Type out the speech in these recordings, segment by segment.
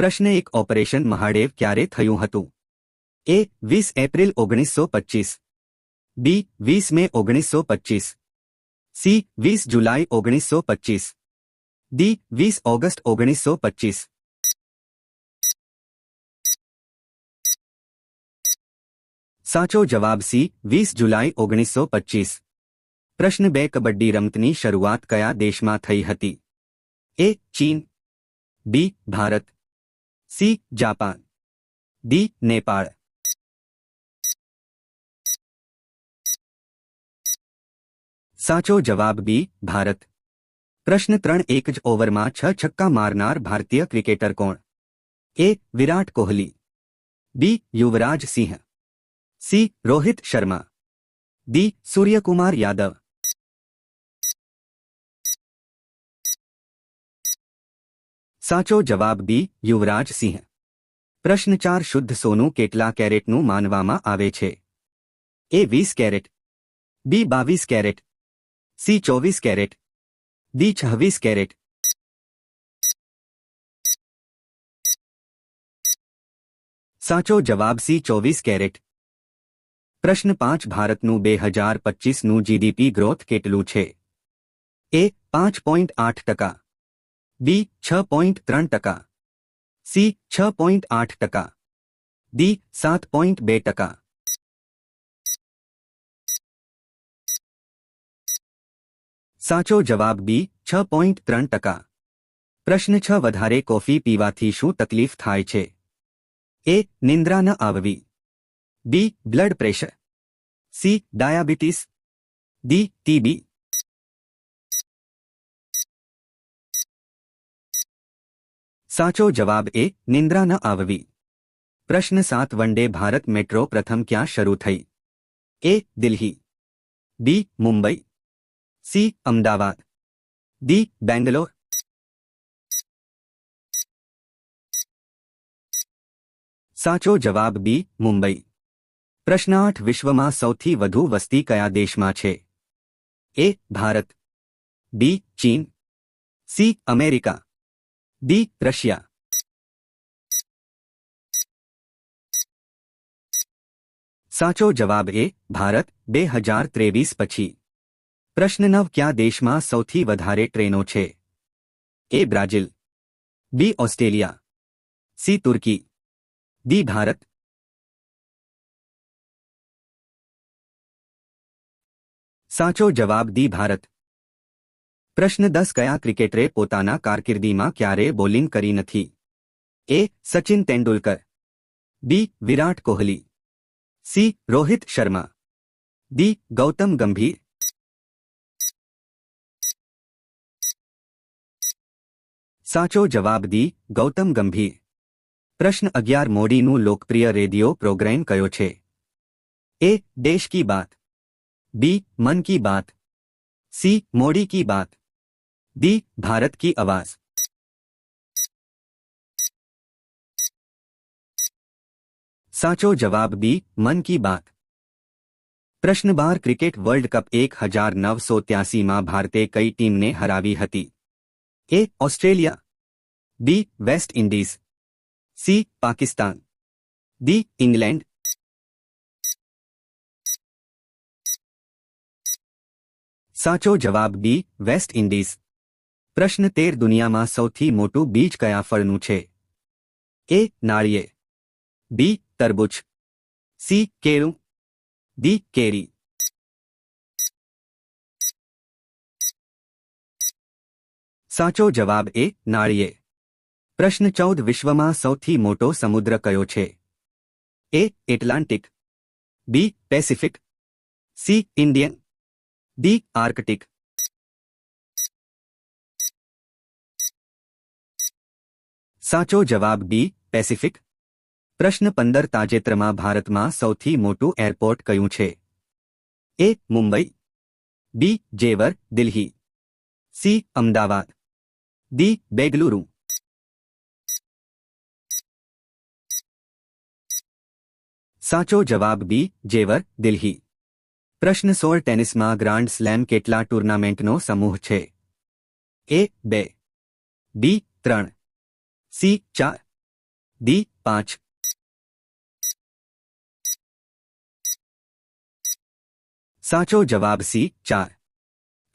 પ્રશ્ન એક ઓપરેશન મહાદેવ ક્યારે થયું હતું એ વીસ એપ્રિલ ઓગણીસો પચીસ બી વીસ મે ઓગણીસો પચીસ સી વીસ જુલાઈ ઓગણીસો પચીસ ડી વીસ ઓગસ્ટ ઓગણીસો પચીસ સાચો જવાબ સી વીસ જુલાઈ ઓગણીસો પચીસ પ્રશ્ન બે કબડ્ડી રમતની શરૂઆત કયા દેશમાં થઈ હતી એ ચીન B Bharat C Japan D Nepal સાચો જવાબ બી ભારત પ્રશ્ન ત્રણ એક જ ઓવરમાં છ છક્કા મારનાર ભારતીય ક્રિકેટર કોણ A Virat Kohli B Yuvraj Singh C Rohit Sharma D Suryakumar Yadav સાચો જવાબ બી યુવરાજ સિંહ પ્રશ્ન ચાર શુદ્ધ સોનું કેટલા કેરેટનું માનવામાં આવે છે એ વીસ કેરેટ બી બાવીસ કેરેટ સી ચોવીસ કેરેટ ડી છવ્વીસ કેરેટ સાચો જવાબ સી ચોવીસ કેરેટ પ્રશ્ન પાંચ ભારતનું બે હજાર પચીસનું જીડીપી ગ્રોથ કેટલું છે એ પાંચ પોઈન્ટ આઠ ટકા બી છ પોઈન્ટ ત્રણ ટકા. સી છ પોઈન્ટ આઠ ટકા. ડી સાત પોઈન્ટ બે ટકા. સાચો જવાબ બી છ પોઈન્ટ ત્રણ ટકા. પ્રશ્ન છ વધારે કોફી પીવાથી શું તકલીફ થાય છે? એ નિંદ્રા ન આવવી. B blood pressure. C diabetes. D TB સાચો જવાબ એ, નિંદ્રા ન આવવી. પ્રશ્ન સાત વનડે ભારત મેટ્રો પ્રથમ ક્યાં શરૂ થઈ? A, Delhi. B, Mumbai. C, Ahmedabad. D, Bangalore. સાચો જવાબ બી, મુંબઈ. પ્રશ્ન આઠ, વિશ્વમાં સૌથી વધુ વસ્તી કયા દેશમાં છે? એ, ભારત. બી, ચીન. C, America. ડી રશિયા સાચો જવાબ એ ભારત બે હજાર ત્રેવીસ પછી પ્રશ્ન નવ કયા દેશમાં સૌથી વધારે ટ્રેનો છે A Brazil B Australia C Turkey D Bharat સાચો જવાબ દી ભારત પ્રશ્ન દસ કયા ક્રિકેટરે પોતાના કારકિર્દીમાં ક્યારેય બોલિંગ કરી નથી A Sachin Tendulkar B Virat Kohli C Rohit Sharma D Gautam Gambhir સાચો જવાબ દી ગૌતમ ગંભીર પ્રશ્ન અગિયાર મોડીનું લોકપ્રિય રેડિયો પ્રોગ્રામ કયો છે એ દેશ કી બાત બી મન કી બાત સી મોડી કી બાત दी भारत की आवाज़। साचो जवाब बी मन की बात। प्रश्न बार क्रिकेट वर्ल्ड कप एक हज़ार नौ सौ त्यासी माँ भारतीय कई टीम ने हरावी हती। A, Australia. B, West Indies. C, Pakistan. D England. साचो जवाब बी वेस्ट इंडीज। પ્રશ્ન તેર દુનિયામાં સૌથી મોટું બીજ કયા ફળનું છે? એ નાળિયે બી, તરબૂચ. સી, કેળું. ડી, કેરી. સાચો જવાબ એ નાળિયે પ્રશ્ન ચૌદ, વિશ્વમાં સૌથી મોટો સમુદ્ર કયો છે? A, Atlantic. B, Pacific. C, Indian. D, Arctic. સાચો જવાબ બી, પેસિફિક? પ્રશ્ન પંદર તાજેતરમાં ભારતમાં સૌથી મોટું એરપોર્ટ કયું છે? A, Mumbai. B, Jewar, Delhi. C, Ahmedabad. D, Bengaluru. સાચો જવાબ બી, જેવર, દિલ્હી. પ્રશ્ન સોળ ટેનિસમાં ગ્રાન્ડ સ્લેમ કેટલા ટુર્નામેન્ટનો સમૂહ છે? એ, બે. બી, ત્રણ. સી ચાર ડી પાંચ સાચો જવાબ સી ચાર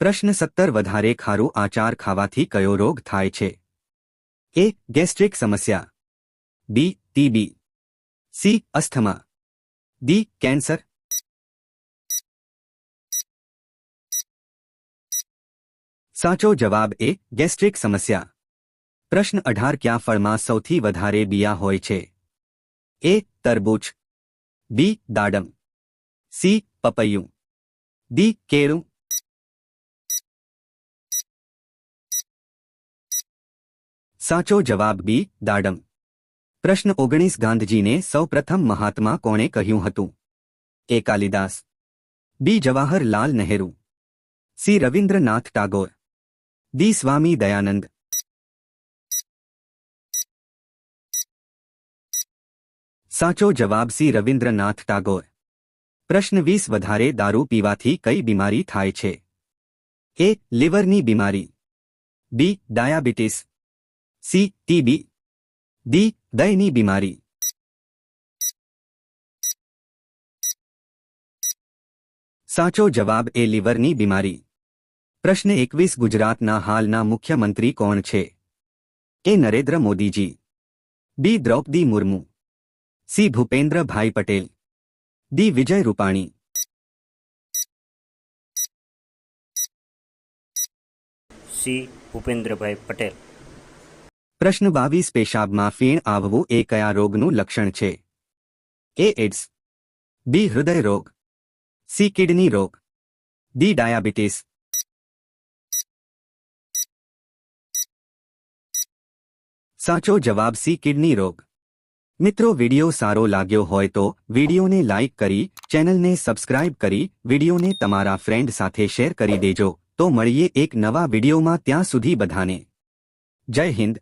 પ્રશ્ન સત્તર વધારે ખારું આચાર ખાવાથી કયો રોગ થાય છે એ ગેસ્ટ્રિક સમસ્યા B TB C asthma D cancer સાચો જવાબ એ ગેસ્ટ્રિક સમસ્યા પ્રશ્ન અઢાર ક્યાં ફળમાં સૌથી વધારે બિયા હોય છે? એ, તરબૂચ. બી, દાડમ. સી, પપૈયું. ડી, કેળું. સાચો જવાબ બી, દાડમ. પ્રશ્ન ઓગણીસ ગાંધીજીને સૌપ્રથમ મહાત્મા કોણે કહ્યું હતું? A, Kalidas. B, Jawaharlal Nehru. C, Rabindranath Tagore. D, Swami Dayanand. સાચો જવાબ સી. રવિન્દ્રનાથ ટાગોર. પ્રશ્ન વીસ. વધારે દારૂ પીવાથી કઈ બીમારી થાય છે? એ. લીવરની બીમારી. B. Diabetes. C. TB. D. દયની બીમારી. સાચો જવાબ એ લીવરની બીમારી. પ્રશ્ન એકવીસ. ગુજરાતના હાલના મુખ્યમંત્રી કોણ છે? A. Narendra Modiji. B. Draupadi Murmu. C. Bhupendrabhai Patel. D. Vijay Rupani. C. Bhupendrabhai Patel. પ્રશ્ન બાવીસ પેશાબમાં ફીણ આવવું એ કયા રોગનું લક્ષણ છે? A AIDS B. હૃદય રોગ. સી. કિડની રોગ. ડી. ડાયાબિટીસ. સાચો જવાબ સી. કિડની રોગ. મિત્રો, વીડિયો સારો લાગ્યો હોય તો વિડીયોને લાઇક કરી, ચેનલને સબસ્ક્રાઇબ કરી, વિડીયોને તમારા ફ્રેન્ડ સાથે શેર કરી દેજો. તો મળીએ એક નવા વિડીયોમાં ત્યાં સુધી બધાને. જય હિન્દ.